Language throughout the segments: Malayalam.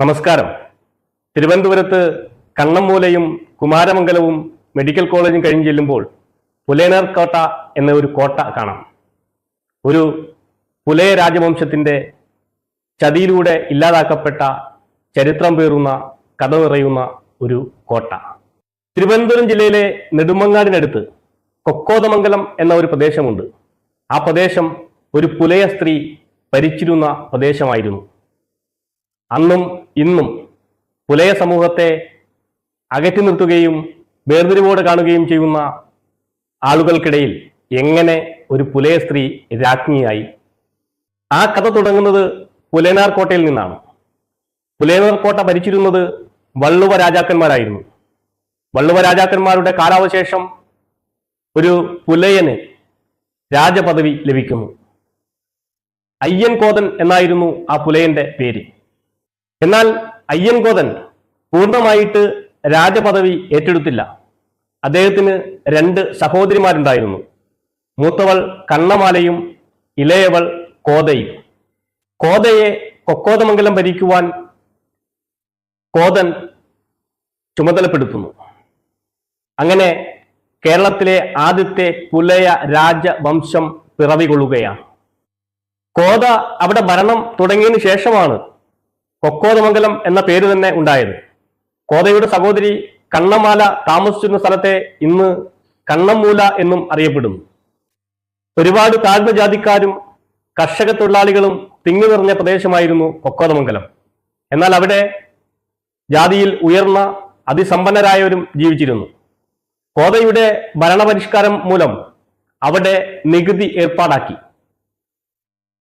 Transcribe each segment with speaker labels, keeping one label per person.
Speaker 1: നമസ്കാരം. തിരുവനന്തപുരത്ത് കണ്ണമ്മൂലയും കുമാരമംഗലവും മെഡിക്കൽ കോളേജും കഴിഞ്ഞ് ചെല്ലുമ്പോൾ പുലേനർ കോട്ട എന്ന ഒരു കോട്ട കാണാം. ഒരു പുലയ രാജവംശത്തിന്റെ ചതിയിലൂടെ ഇല്ലാതാക്കപ്പെട്ട ചരിത്രം പേറുന്ന കഥ നിറയുന്ന ഒരു കോട്ട. തിരുവനന്തപുരം ജില്ലയിലെ നെടുമങ്ങാടിനടുത്ത് കൊക്കോതമംഗലം എന്ന ഒരു പ്രദേശമുണ്ട്. ആ പ്രദേശം ഒരു പുലയ സ്ത്രീ ഭരിച്ചിരുന്ന പ്രദേശമായിരുന്നു. അന്നും ഇന്നും പുലയ സമൂഹത്തെ അകറ്റി നിർത്തുകയും വേർതിരിവോട് കാണുകയും ചെയ്യുന്ന ആളുകൾക്കിടയിൽ എങ്ങനെ ഒരു പുലയ സ്ത്രീ രാജ്ഞിയായി? ആ കഥ തുടങ്ങുന്നത് പുലയനാർ കോട്ടയിൽ നിന്നാണ്. പുലയനാർ കോട്ട ഭരിച്ചിരുന്നത് വള്ളുവ രാജാക്കന്മാരായിരുന്നു. വള്ളുവ രാജാക്കന്മാരുടെ കാലാവശേഷം ഒരു പുലയന് രാജപദവി ലഭിക്കുന്നു. അയ്യൻ കോതൻ എന്നായിരുന്നു ആ പുലയന്റെ പേര്. എന്നാൽ അയ്യൻകോതൻ പൂർണമായിട്ട് രാജപദവി ഏറ്റെടുത്തില്ല. അദ്ദേഹത്തിന് രണ്ട് സഹോദരിമാരുണ്ടായിരുന്നു. മൂത്തവൾ കണ്ണമാലയും ഇളയവൾ കോതയും. കോതയെ കൊക്കോതമംഗലം ഭരിക്കുവാൻ കോതൻ ചുമതലപ്പെടുത്തുന്നു. അങ്ങനെ കേരളത്തിലെ ആദ്യത്തെ പുലയ രാജവംശം പിറവികൊള്ളുകയാണ്. കോത അവിടെ ഭരണം തുടങ്ങിയതിനു ശേഷമാണ് കൊക്കോതമംഗലം എന്ന പേര് തന്നെ ഉണ്ടായത്. കോതയുടെ സഹോദരി കണ്ണമാല താമസിച്ചിരുന്ന സ്ഥലത്തെ ഇന്ന് കണ്ണമൂല എന്നും അറിയപ്പെടുന്നു. ഒരുപാട് താഴ്ന്ന ജാതിക്കാരും കർഷക തൊഴിലാളികളും തിങ്ങി നിറഞ്ഞ പ്രദേശമായിരുന്നു കൊക്കോതമംഗലം. എന്നാൽ അവിടെ ജാതിയിൽ ഉയർന്ന അതിസമ്പന്നരായവരും ജീവിച്ചിരുന്നു. കോതയുടെ ഭരണപരിഷ്കാരം മൂലം അവിടെ നികുതി ഏർപ്പാടാക്കി.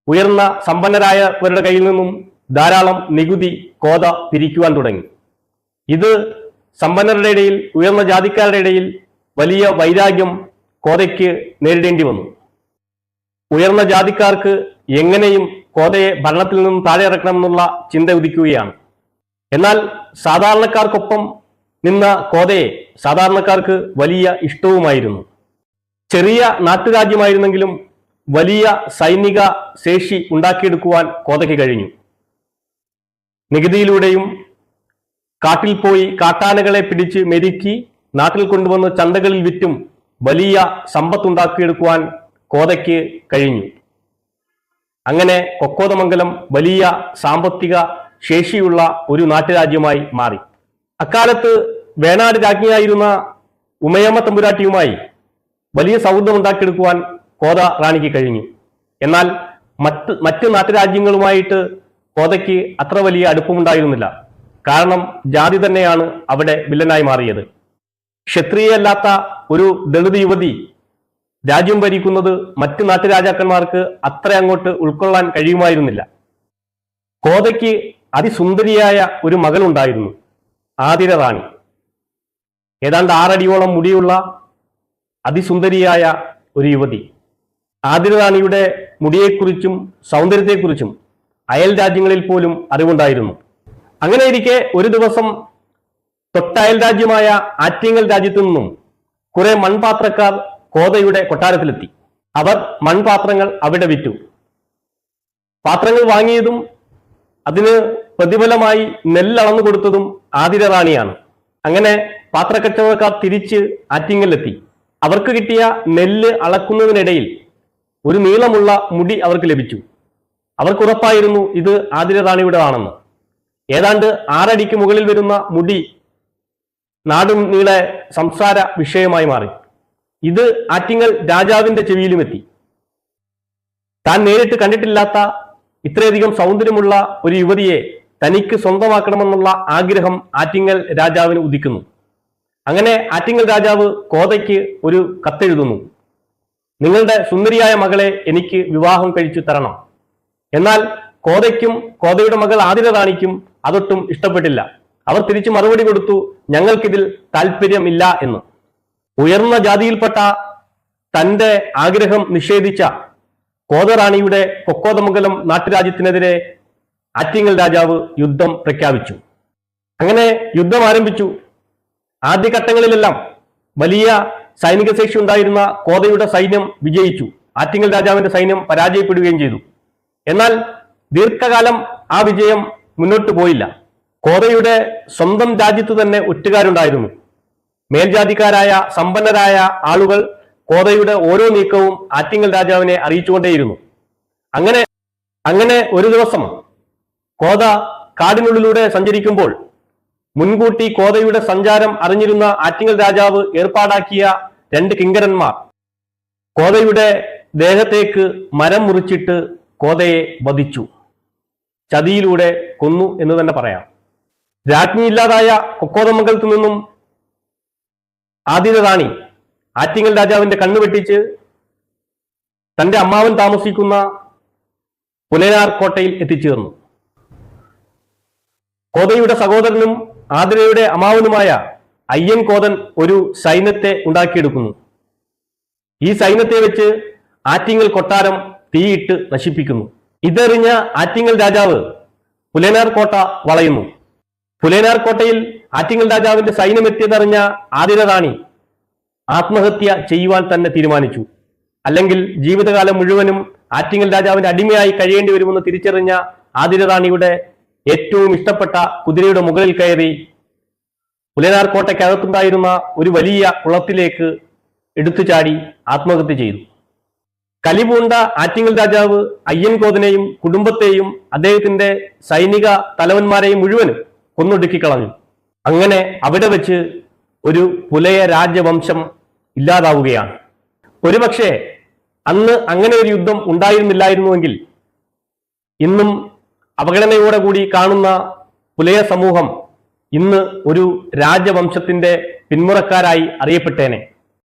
Speaker 1: ഉയർന്ന സമ്പന്നരായവരുടെ കയ്യിൽ നിന്നും ധാരാളം നികുതി കോത പിരിക്കുവാൻ തുടങ്ങി. ഇത് സമ്പന്നരുടെ ഇടയിൽ ഉയർന്ന ജാതിക്കാരുടെ ഇടയിൽ വലിയ വൈരാഗ്യം കോതയ്ക്ക് നേരിടേണ്ടി വന്നു. ഉയർന്ന ജാതിക്കാർക്ക് എങ്ങനെയും കോതയെ ഭരണത്തിൽ നിന്നും താഴെ ഇറക്കണമെന്നുള്ള ചിന്ത ഉദിക്കുകയാണ്. എന്നാൽ സാധാരണക്കാർക്കൊപ്പം നിന്ന കോതയെ സാധാരണക്കാർക്ക് വലിയ ഇഷ്ടവുമായിരുന്നു. ചെറിയ നാട്ടുരാജ്യമായിരുന്നെങ്കിലും വലിയ സൈനിക ശേഷി ഉണ്ടാക്കിയെടുക്കുവാൻ കോതയ്ക്ക് കഴിഞ്ഞു. നികുതിയിലൂടെയും കാട്ടിൽ പോയി കാട്ടാനകളെ പിടിച്ച് മെരുക്കി നാട്ടിൽ കൊണ്ടുവന്ന് ചന്തകളിൽ വിറ്റും വലിയ സമ്പത്തുണ്ടാക്കിയെടുക്കുവാൻ കോതയ്ക്ക് കഴിഞ്ഞു. അങ്ങനെ കൊക്കോതമംഗലം വലിയ സാമ്പത്തിക ശേഷിയുള്ള ഒരു നാട്ടുരാജ്യമായി മാറി. അക്കാലത്ത് വേണാട് രാജ്ഞിയായിരുന്ന ഉമയമ്മ തമ്പുരാട്ടിയുമായി വലിയ സൗഹൃദം ഉണ്ടാക്കിയെടുക്കുവാൻ കോത റാണിക്ക് കഴിഞ്ഞു. എന്നാൽ മറ്റ് മറ്റ് നാട്ടുരാജ്യങ്ങളുമായിട്ട് കോതയ്ക്ക് അത്ര വലിയ അടുപ്പമുണ്ടായിരുന്നില്ല. കാരണം ജാതി തന്നെയാണ് അവിടെ വില്ലനായി മാറിയത്. ക്ഷത്രിയല്ലാത്ത ഒരു ദളിത് യുവതി രാജ്യം ഭരിക്കുന്നത് മറ്റ് നാട്ടുരാജാക്കന്മാർക്ക് അത്ര അങ്ങോട്ട് ഉൾക്കൊള്ളാൻ കഴിയുമായിരുന്നില്ല. കോതയ്ക്ക് അതിസുന്ദരിയായ ഒരു മകളുണ്ടായിരുന്നു ആതിര റാണി. ഏതാണ്ട് ആറടിയോളം മുടിയുള്ള അതിസുന്ദരിയായ ഒരു യുവതി. ആതിര റാണിയുടെ മുടിയെക്കുറിച്ചും സൗന്ദര്യത്തെക്കുറിച്ചും അയൽ രാജ്യങ്ങളിൽ പോലും അറിവുണ്ടായിരുന്നു. അങ്ങനെ ഇരിക്കെ ഒരു ദിവസം തൊട്ടയൽ രാജ്യമായ ആറ്റിങ്ങൽ രാജ്യത്തു നിന്നും കുറെ മൺപാത്രക്കാർ കോതയുടെ കൊട്ടാരത്തിലെത്തി. അവർ മൺപാത്രങ്ങൾ അവിടെ വിറ്റു. പാത്രങ്ങൾ വാങ്ങിയതും അതിന് പ്രതിഫലമായി നെല്ലളന്നു കൊടുത്തതും ആതിര റാണിയാണ്. അങ്ങനെ പാത്രക്കച്ചവടക്കാർ തിരിച്ച് ആറ്റിങ്ങലിലെത്തി. അവർക്ക് കിട്ടിയ നെല്ല് അളക്കുന്നതിനിടയിൽ ഒരു നീളമുള്ള മുടി അവർക്ക് ലഭിച്ചു. അവർക്ക് ഉറപ്പായിരുന്നു ഇത് ആതിര റാണിയുടേതാണെന്ന് ഏതാണ്ട് ആറടിക്ക് മുകളിൽ വരുന്ന മുടി നാടും നീളെ സംസാര വിഷയമായി മാറി. ഇത് ആറ്റിങ്ങൽ രാജാവിന്റെ ചെവിയിലും എത്തി താൻ നേരിട്ട് കണ്ടിട്ടില്ലാത്ത ഇത്രയധികം സൗന്ദര്യമുള്ള ഒരു യുവതിയെ തനിക്ക് സ്വന്തമാക്കണമെന്നുള്ള ആഗ്രഹം ആറ്റിങ്ങൽ രാജാവിന് ഉദിക്കുന്നു. അങ്ങനെ ആറ്റിങ്ങൽ രാജാവ് കോതയ്ക്ക് ഒരു കത്തെഴുതുന്നു. നിങ്ങളുടെ സുന്ദരിയായ മകളെ എനിക്ക് വിവാഹം കഴിച്ചു തരണം. എന്നാൽ കോതയ്ക്കും കോതയുടെ മകൾ ആതിര റാണിക്കും അതൊട്ടും ഇഷ്ടപ്പെട്ടില്ല. അവർ തിരിച്ചു മറുപടി കൊടുത്തു ഞങ്ങൾക്കിതിൽ താല്പര്യമില്ല എന്ന്. ഉയർന്ന ജാതിയിൽപ്പെട്ട തന്റെ ആഗ്രഹം നിഷേധിച്ച കോതറാണിയുടെ കൊക്കോതമംഗലം നാട്ടുരാജ്യത്തിനെതിരെ ആറ്റിങ്ങൽ രാജാവ് യുദ്ധം പ്രഖ്യാപിച്ചു. അങ്ങനെ യുദ്ധം ആരംഭിച്ചു. ആദ്യഘട്ടങ്ങളിലെല്ലാം വലിയ സൈനിക ശേഷി ഉണ്ടായിരുന്ന കോതയുടെ സൈന്യം വിജയിച്ചു. ആറ്റിങ്ങൽ രാജാവിന്റെ സൈന്യം പരാജയപ്പെടുകയും ചെയ്തു. എന്നാൽ ദീർഘകാലം ആ വിജയം മുന്നോട്ട് പോയില്ല. കോതയുടെ സ്വന്തം രാജ്യത്ത് തന്നെ ഒറ്റുകാരുണ്ടായിരുന്നു. മേൽജാതിക്കാരായ സമ്പന്നരായ ആളുകൾ കോതയുടെ ഓരോ നീക്കവും ആറ്റിങ്ങൽ രാജാവിനെ അറിയിച്ചുകൊണ്ടേയിരുന്നു. അങ്ങനെ അങ്ങനെ ഒരു ദിവസം കോത കാടിനുള്ളിലൂടെ സഞ്ചരിക്കുമ്പോൾ മുൻകൂട്ടി കോതയുടെ സഞ്ചാരം അറിഞ്ഞിരുന്ന ആറ്റിങ്ങൽ രാജാവ് ഏർപ്പാടാക്കിയ രണ്ട് കിങ്കരന്മാർ കോതയുടെ ദേഹത്തേക്ക് മരം മുറിച്ചിട്ട് കോതയെ വധിച്ചു. ചതിയിലൂടെ കൊന്നു എന്ന് തന്നെ പറയാം. രാജ്ഞിയില്ലാതായ കൊക്കോതമംഗലത്തു നിന്നും ആദിത റാണി ആറ്റിങ്ങൽ രാജാവിന്റെ കണ്ണു വെട്ടിച്ച് തന്റെ അമ്മാവൻ താമസിക്കുന്ന പുലനാർ കോട്ടയിൽ എത്തിച്ചേർന്നു. കോതയുടെ സഹോദരനും ആതിരയുടെ അമ്മാവനുമായ അയ്യൻ കോതൻ ഒരു സൈന്യത്തെ ഉണ്ടാക്കിയെടുക്കുന്നു. ഈ സൈന്യത്തെ വെച്ച് ആറ്റിങ്ങൽ കൊട്ടാരം തീയിട്ട് നശിപ്പിക്കുന്നു. ഇതെറിഞ്ഞ ആറ്റിങ്ങൽ രാജാവ് പുലേനാർ കോട്ട വളയുന്നു. പുലേനാർ കോട്ടയിൽ ആറ്റിങ്ങൽ രാജാവിന്റെ സൈന്യം എത്തിയതറിഞ്ഞ ആതിര റാണി ആത്മഹത്യ ചെയ്യുവാൻ തന്നെ തീരുമാനിച്ചു. അല്ലെങ്കിൽ ജീവിതകാലം മുഴുവനും ആറ്റിങ്ങൽ രാജാവിന്റെ അടിമയായി കഴിയേണ്ടി വരുമെന്ന് തിരിച്ചറിഞ്ഞ ആതിര റാണിയുടെ ഏറ്റവും ഇഷ്ടപ്പെട്ട കുതിരയുടെ മുകളിൽ കയറി പുലേനാർ കോട്ടയ്ക്കകത്തുണ്ടായിരുന്ന ഒരു വലിയ കുളത്തിലേക്ക് എടുത്തു ചാടി ആത്മഹത്യ ചെയ്തു. കലിപൂണ്ട ആറ്റിങ്ങൽ രാജാവ് അയ്യൻകോതിനെയും കുടുംബത്തെയും അദ്ദേഹത്തിന്റെ സൈനിക തലവന്മാരെയും മുഴുവനും കൊന്നൊടുക്കിക്കളഞ്ഞു. അങ്ങനെ അവിടെ വെച്ച് ഒരു പുലയ രാജവംശം ഇല്ലാതാവുകയാണ്. ഒരുപക്ഷെ അന്ന് അങ്ങനെ ഒരു യുദ്ധം ഉണ്ടായിരുന്നില്ലായിരുന്നുവെങ്കിൽ ഇന്നും അവഗണനയോടെ കൂടി കാണുന്ന പുലയ സമൂഹം ഇന്ന് ഒരു രാജവംശത്തിന്റെ പിന്മുറക്കാരായി അറിയപ്പെട്ടേനെ.